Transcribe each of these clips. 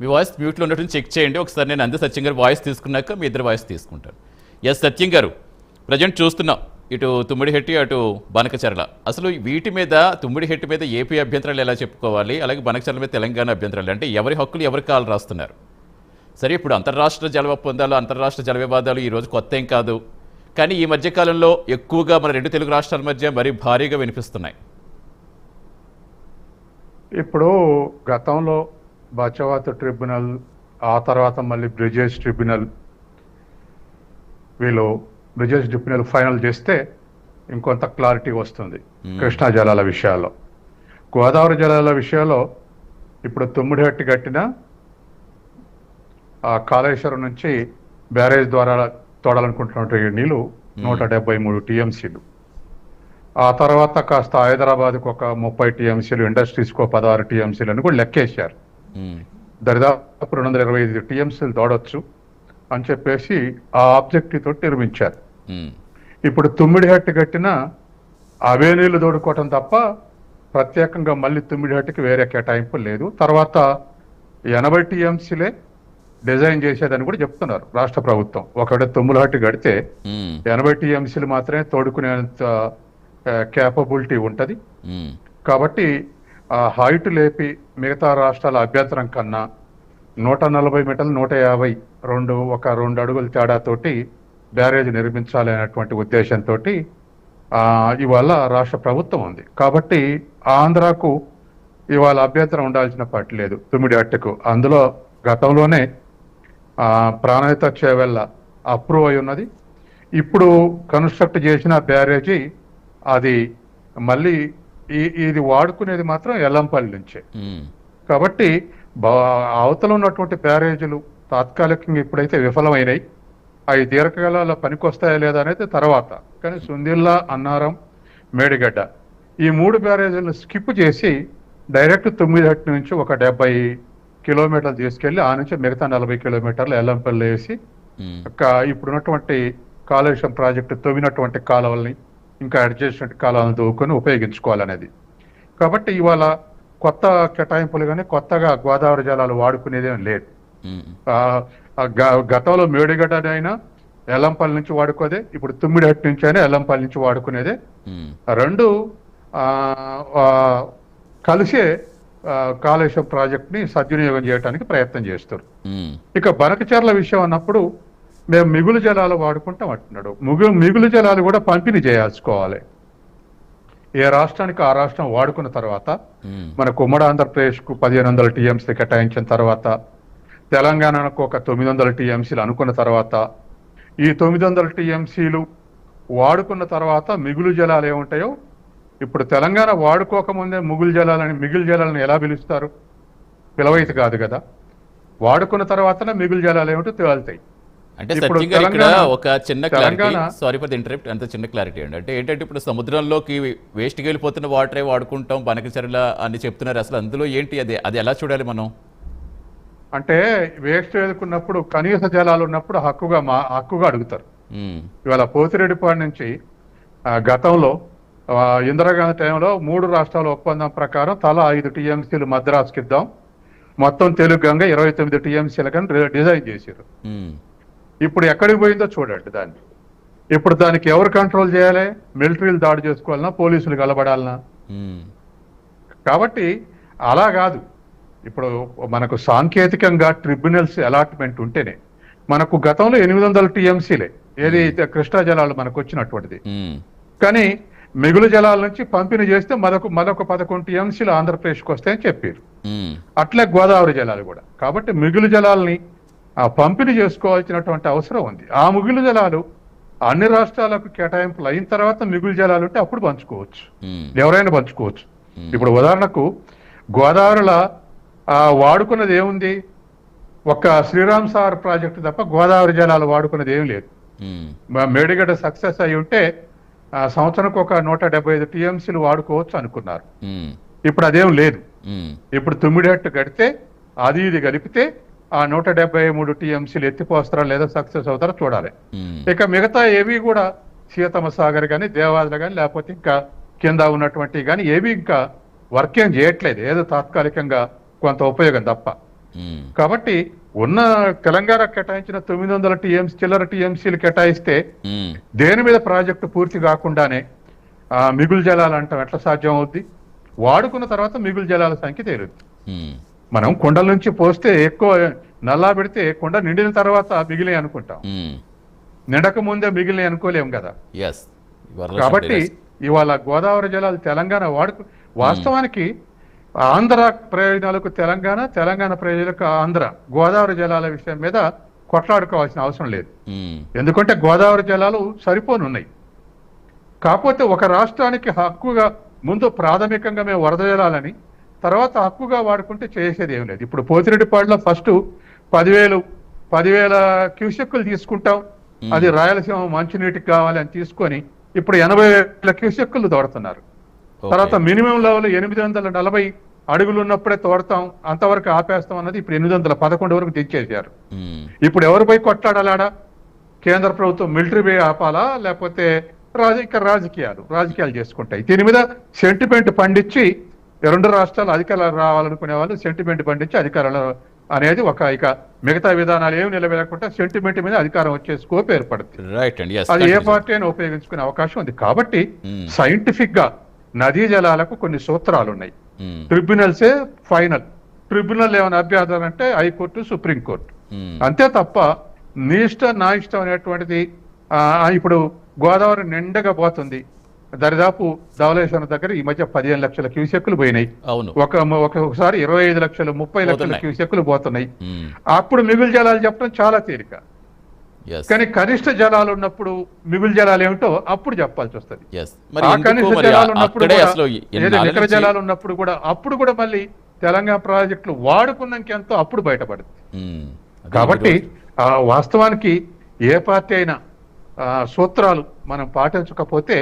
మీ voice మ్యూట్లో ఉన్నట్టు check చేయండి. ఒకసారి నేను అందే సత్యం గారు వాయిస్ తీసుకున్నాక మీ ఇద్దరు వాయిస్ తీసుకుంటాను ఎస్ సత్యం గారు ప్రజెంట్ చూస్తున్నాం. ఇటు తుమ్మిడిహెట్టి అటు బనకచర్ల. అసలు వీటి మీద తుమ్మిడిహెట్టి మీద ఏపీ అభ్యంతరాలు ఎలా చెప్పుకోవాలి? అలాగే బనకచర్ల మీద తెలంగాణ అభ్యంతరాలు అంటే ఎవరి హక్కులు ఎవరి కాలు రాస్తున్నారు? సరే ఇప్పుడు అంతర్రాష్ట్ర జల ఒప్పందాలు అంతర్రాష్ట్ర జల వివాదాలు ఈరోజు కొత్త ఏం కాదు. కానీ ఈ మధ్యకాలంలో ఎక్కువగా మన రెండు తెలుగు రాష్ట్రాల మధ్య మరీ భారీగా వినిపిస్తున్నాయి. ఇప్పుడు గతంలో బచవాత ట్రిబ్యునల్ ఆ తర్వాత మళ్ళీ బ్రిజేష్ ట్రిబ్యునల్. వీళ్ళు బ్రిజేష్ ట్రిబ్యునల్ ఫైనల్ చేస్తే ఇంకొంత క్లారిటీ వస్తుంది కృష్ణా జలాల విషయాల్లో. గోదావరి జలాల విషయంలో ఇప్పుడు తుమ్మిడిహట్టి కట్టిన ఆ కాళేశ్వరం నుంచి బ్యారేజ్ ద్వారా తోడాలనుకుంటున్నటువంటి నీళ్ళు నూట డెబ్బై మూడు టీఎంసీలు. ఆ తర్వాత కాస్త హైదరాబాద్కు ఒక ముప్పై టీఎంసీలు ఇండస్ట్రీస్కు ఒక పదహారు టీఎంసీలు అని కూడా లెక్కేశారు. దరిదాపు రెండు వందల ఇరవై ఐదు టీఎంసీలు తోడొచ్చు అని చెప్పేసి ఆ ఆబ్జెక్టివ్ తోటి నిర్మించారు. ఇప్పుడు తుమ్మిడిహట్టి కట్టిన అవే నీళ్ళు తోడుకోవటం తప్ప ప్రత్యేకంగా మళ్ళీ తుమ్మిడిహట్టికి వేరే కేటాయింపు లేదు. తర్వాత ఎనభై టీఎంసీలే డిజైన్ చేసేదని కూడా చెప్తున్నారు రాష్ట్ర ప్రభుత్వం. ఒకవేళ తుమ్ములహట్టి కడితే ఉమ్, ఎనభై టీఎంసీలు మాత్రమే తోడుకునేంత క్యాపబిలిటీ ఉంటుంది. కాబట్టి ఆ హైట్ లేపి మిగతా రాష్ట్రాల అభ్యంతరం కన్నా నూట నలభై మీటర్లు నూట యాభై రెండు ఒక రెండు అడుగుల తేడాతోటి బ్యారేజ్ నిర్మించాలి అనేటువంటి ఉద్దేశంతో ఇవాళ రాష్ట్ర ప్రభుత్వం ఉంది. కాబట్టి ఆంధ్రాకు ఇవాళ అభ్యంతరం ఉండాల్సిన పట్టు లేదు తుమ్మిడి అట్టుకు. అందులో గతంలోనే ప్రాణహిత చేవెళ్ళ అప్రూవ్ అయి ఉన్నది. ఇప్పుడు కన్స్ట్రక్ట్ చేసిన బ్యారేజీ అది మళ్ళీ ఇది వాడుకునేది మాత్రం ఎల్లంపల్లి నుంచే. కాబట్టి అవతల ఉన్నటువంటి బ్యారేజీలు తాత్కాలికంగా ఇప్పుడైతే విఫలమైనాయి. అవి దీర్ఘకాల పనికొస్తాయా లేదా అనేది తర్వాత. కానీ సుందిల్లా అన్నారం మేడిగడ్డ ఈ మూడు బ్యారేజీలను స్కిప్ చేసి డైరెక్ట్ తొమ్మిది నుంచి ఒక డెబ్బై కిలోమీటర్లు తీసుకెళ్ళి ఆ నుంచి మిగతా నలభై కిలోమీటర్లు ఎల్లంపల్లి వేసి ఇప్పుడున్నటువంటి కాళేశ్వరం ప్రాజెక్టు తవ్వినటువంటి కాలువల్ని ఇంకా అడ్జస్ట్మెంట్ కాలువలను తవ్వుకొని ఉపయోగించుకోవాలనేది. కాబట్టి ఇవాళ కొత్త కేటాయింపులు కానీ కొత్తగా గోదావరి జలాలు వాడుకునేదేం లేదు. గతంలో మేడిగడ్డ అయినా ఎల్లంపల్లి నుంచి వాడుకోదే ఇప్పుడు తుమ్మిడిహట్టి నుంచి అయినా ఎల్లంపల్లి నుంచి వాడుకునేదే. రెండు కలిసే కాళేశ్వరం ప్రాజెక్ట్ని సద్వినియోగం చేయడానికి ప్రయత్నం చేస్తారు. ఇక బనకచర్ల విషయం అన్నప్పుడు మేము మిగులు జలాలు వాడుకుంటాం అంటున్నాడు. మిగులు మిగులు జలాలు కూడా పంపిణీ చేయాల్సుకోవాలి. ఏ రాష్ట్రానికి ఆ రాష్ట్రం వాడుకున్న తర్వాత మన ఉమ్మడి ఆంధ్రప్రదేశ్కు పదిహేను వందల టీఎంసీ కేటాయించిన తర్వాత తెలంగాణకు ఒక తొమ్మిది వందల టీఎంసీలు అనుకున్న తర్వాత ఈ తొమ్మిది వందల టీఎంసీలు వాడుకున్న తర్వాత మిగులు జలాలు ఏముంటాయో ఇప్పుడు తెలంగాణ వాడుకోకముందే మిగులు జలాలని మిగులు జలాలను ఎలా పిలుస్తారు? పిలవైతే కాదు కదా. వాడుకున్న తర్వాతనే మిగులు జలాలు ఏమిటో తేలుతాయి. అంటే సత్యం గారు ఇక్కడ ఒక చిన్న clarity sorry for the interrupt అంత చిన్న క్లారిటీ అండి. అంటే ఏంటంటే ఇప్పుడు సముద్రంలోకి వేస్ట్కి వెళ్ళిపోతున్న వాటరే వాడుకుంటాం బనకచర్ల అని చెప్తున్నారు. అసలు అందులో ఏంటి? అది అది ఎలా చూడాలి మనం? అంటే వేస్ట్ ఎదుర్కొన్నప్పుడు కనీస జలాలు ఉన్నప్పుడు హక్కుగా మా హక్కుగా అడుగుతారు. ఇవాళ పోతిరెడ్డిపాడు నుంచి గతంలో ఇందిరాగాంధీ టైంలో మూడు రాష్ట్రాల ఒప్పందం ప్రకారం తలా ఐదు టీఎంసీలు మద్రాసుకి ఇద్దాం మొత్తం తెలుగు గంగ ఇరవై తొమ్మిది టీఎంసీలు కానీ డిజైన్ చేశారు. ఇప్పుడు ఎక్కడికి పోయిందో చూడండి దాన్ని. ఇప్పుడు దానికి ఎవరు కంట్రోల్ చేయాలి? మిలిటరీలు దాడి చేసుకోవాలన్నా పోలీసులు కలబడాలనా కాబట్టి అలా కాదు. ఇప్పుడు మనకు సాంకేతికంగా ట్రిబ్యునల్స్ అలాట్మెంట్ ఉంటేనే మనకు గతంలో ఎనిమిది వందల టీఎంసీలే. ఏది కృష్ణా జలాలు మనకు వచ్చినటువంటిది. కానీ మిగులు జలాల నుంచి పంపిణీ చేస్తే మరొక మరొక పదకొండు టీఎంసీలు ఆంధ్రప్రదేశ్కి వస్తాయని చెప్పారు. అట్లే గోదావరి జలాలు కూడా. కాబట్టి మిగులు జలాల్ని ఆ పంపిణీ చేసుకోవాల్సినటువంటి అవసరం ఉంది. ఆ మిగులు జలాలు అన్ని రాష్ట్రాలకు కేటాయింపులు అయిన తర్వాత మిగులు జలాలు ఉంటే అప్పుడు పంచుకోవచ్చు. ఎవరైనా పంచుకోవచ్చు. ఇప్పుడు ఉదాహరణకు గోదావరిలో వాడుకున్నది ఏముంది? ఒక్క శ్రీరామ్ సార్ ప్రాజెక్టు తప్ప గోదావరి జలాలు వాడుకున్నది ఏం లేదు. మేడిగడ్డ సక్సెస్ అయి ఉంటే ఆ, సంవత్సరానికి ఒక నూట డెబ్బై ఐదు టీఎంసీలు వాడుకోవచ్చు అనుకున్నారు. ఇప్పుడు అదేం లేదు. ఇప్పుడు తుమ్మిడట్టు కడితే అది ఇది కలిపితే ఆ నూట డెబ్బై మూడు టీఎంసీలు ఎత్తిపోస్తారా లేదా సక్సెస్ అవుతారా చూడాలి ఇక మిగతా ఏవి కూడా సీతమ్మ సాగర్ కానీ దేవాదులు కానీ లేకపోతే ఇంకా కింద ఉన్నటువంటి కానీ ఏవి ఇంకా వర్క్ ఏం చేయట్లేదు ఏదో తాత్కాలికంగా కొంత ఉపయోగం తప్ప. కాబట్టి ఉన్న తెలంగాణ కేటాయించిన తొమ్మిది వందల టీఎంసీ చిల్లర టీఎంసీలు కేటాయిస్తే. దేని మీద ప్రాజెక్టు పూర్తి కాకుండానే ఆ, మిగులు జలాలు అంటాం ఎట్లా సాధ్యం అవుద్ది వాడుకున్న తర్వాత మిగులు జలాల సంఖ్య తేలుద్ది. మనం కుండల నుంచి పోస్తే ఎక్కువ నల్లా పెడితే కుండ నిండిన తర్వాత మిగిలి అనుకుంటాం. నిండక ముందే మిగిలిన అనుకోలేం కదా కాబట్టి. ఇవాళ గోదావరి జలాలు తెలంగాణ వాడుకు వాస్తవానికి ఆంధ్ర ప్రయోజనాలకు తెలంగాణ తెలంగాణ ప్రయోజనాలకు ఆంధ్ర గోదావరి జలాల విషయం మీద కొట్లాడుకోవాల్సిన అవసరం లేదు. ఎందుకంటే గోదావరి జలాలు సరిపోనున్నాయి కాకపోతే ఒక రాష్ట్రానికి హక్కుగా ముందు ప్రాథమికంగా మేము వరద జలాలని తర్వాత హక్కుగా వాడుకుంటే చేసేది ఏం లేదు. ఇప్పుడు పోతిరెడ్డిపాడులో ఫస్ట్ పదివేలు పదివేల క్యూసెక్కులు తీసుకుంటాం. అది రాయలసీమ మంచినీటికి కావాలి అని తీసుకొని ఇప్పుడు ఎనభై వేల క్యూసెక్కులు తోడుతున్నారు. తర్వాత మినిమం లెవెల్ ఎనిమిది వందల నలభై అడుగులు ఉన్నప్పుడే తోడతాం అంతవరకు ఆపేస్తాం అన్నది ఇప్పుడు ఎనిమిది వందల పదకొండు వరకు మ్మ్. ఇప్పుడు ఎవరిపై కొట్లాడాలాడా? కేంద్ర ప్రభుత్వం మిలిటరీ పై ఆపాలా? లేకపోతే రాజకీయ రాజకీయాలు రాజకీయాలు చేసుకుంటాయి. దీని మీద సెంటిమెంట్ పండించి రెండు రాష్ట్రాలు అధికారాలు రావాలనుకునే వాళ్ళు సెంటిమెంట్ పండించి అధికారాలు అనేది ఒక ఇక మిగతా విధానాలు ఏమి నిలబెట్టకుండా సెంటిమెంట్ మీద అధికారం వచ్చే స్కోప్ ఏర్పడుతుంది. రైట్ అండి అది ఏ పార్టీ అయినా ఉపయోగించుకునే అవకాశం ఉంది. కాబట్టి. సైంటిఫిక్గా నదీ జలాలకు కొన్ని సూత్రాలు ఉన్నాయి. ట్రిబ్యునల్సే ఫైనల్ ట్రిబ్యునల్ ఏమైనా అభ్యర్థన అంటే హైకోర్టు సుప్రీంకోర్టు మ్మ్. అంతే తప్ప నీ ఇష్టం నా ఇష్టం అనేటువంటిది ఇప్పుడు గోదావరి నిండగా పోతుంది. దరిదాపు ధవళేశ్వరం దగ్గర ఈ మధ్య పదిహేను లక్షల క్యూసెక్కులు పోయినాయి. అవును. ఒక ఒక- ఒకసారి ఇరవై ఐదు లక్షలు ముప్పై లక్షల. క్యూసెక్కులు పోతున్నాయి. అప్పుడు మిగులు జలాలు చెప్పడం చాలా తేలిక. కానీ కనిష్ట జలాలు ఉన్నప్పుడు మిగులు జలాలు ఏమిటో అప్పుడు చెప్పాల్సి వస్తుంది. కనిష్ట జలాలు ఉన్నప్పుడు నికర జలాలు ఉన్నప్పుడు కూడా అప్పుడు కూడా మళ్ళీ తెలంగాణ ప్రాజెక్టులు వాడుకున్నాక ఎంతో అప్పుడు బయటపడుతుంది. అదే కాబట్టి ఆ వాస్తవానికి ఏ పార్టీ అయినా ఆ, సూత్రాలు మనం పాటించకపోతే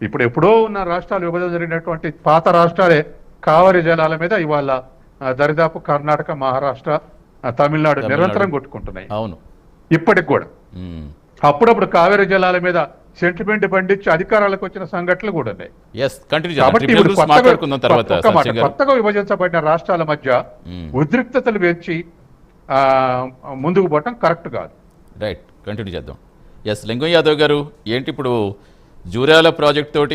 ఇప్పుడు ఎప్పుడో ఉన్న రాష్ట్రాలు విభజన జరిగినటువంటి పాత రాష్ట్రాలే కావరి జలాల మీద ఇవాళ దరిదాపు కర్ణాటక మహారాష్ట్ర తమిళనాడు. నిరంతరం కొట్టుకుంటున్నాయి. అవును. ఇప్పటికి కూడా. అప్పుడప్పుడు కావేరి జలాల మీద సెంటిమెంట్ పండించి అధికారాలకు వచ్చిన సంఘటనలు కూడా ఉన్నాయి. కాబట్టి కొత్తగా విభజించబడిన రాష్ట్రాల మధ్య. ఉద్రిక్తతలు పెంచి ఆ, ముందుకు పోవటం కరెక్ట్ కాదు. రైట్ కంటిన్యూ చేద్దాం. ఎస్ లింగం యాదవ్ గారు ఏంటి ఇప్పుడు జూరాల ప్రాజెక్ట్ తోటి